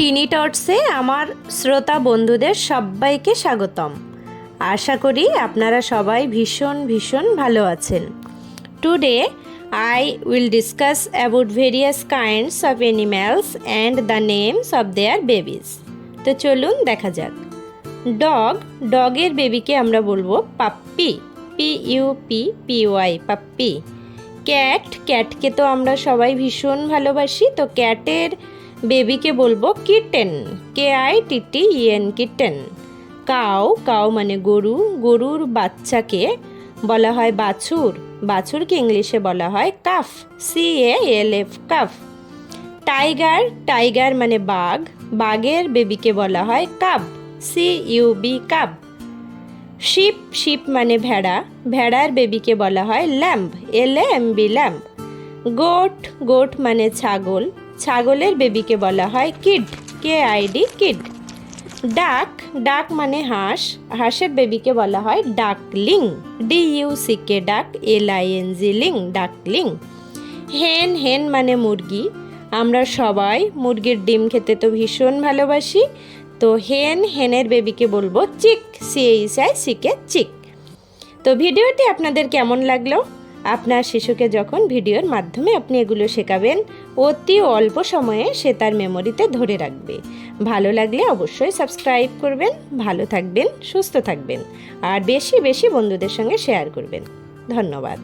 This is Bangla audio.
টিনি টটসে আমার শ্রোতা বন্ধুদের সবাইকে স্বাগতম। আশা করি আপনারা সবাই ভীষণ ভীষণ ভালো আছেন। Today I will discuss about various kinds of animals and the names of their babies তো চলুন দেখা যাক। ডগ ডগের বেবিকে আমরা বলব puppy P U P P Y puppy cat ক্যাটকে তো আমরা সবাই ভীষণ ভালোবাসি। তো ক্যাটের বেবিকে বলব kitten, K I T T E N kitten. Cow cow মানে গরু, গরুর বাচ্চাকে বলা হয় বাছুর। বাছুরকে ইংলিশে বলা হয় calf, C A L F, calf. Tiger tiger মানে বাঘ, বাঘের বেবিকে বলা হয় cub, C U B, cub. Sheep sheep মানে ভেড়া, ভেড়ার বেবিকে বলা হয় lamb, L M B lamb. Goat goat মানে ছাগল ছাগলের বেবিকে বলা হয় কিড কে আইডি কিড। ডাক ডাক মানে হাঁস, হাঁসের বেবিকে বলা হয় duckling D U C K duck L I N G ling, duckling. Hen hen মানে মুরগি, আমরা সবাই মুরগির ডিম খেতে তো ভীষণ ভালোবাসি, তো হেন, হেনের বেবিকে বলব chick C H I C K chick. তো ভিডিওটি আপনাদের কেমন লাগল? আপনার শিশুকে যখন ভিডিওর মাধ্যমে আপনি এগুলো শেখাবেন, অতি অল্প সময়ে সে তার মেমোরিতে ধরে রাখবে। ভালো লাগলে অবশ্যই সাবস্ক্রাইব করবেন, ভালো থাকবেন, সুস্থ থাকবেন, আর বেশি বেশি বন্ধুদের সঙ্গে শেয়ার করবেন। ধন্যবাদ।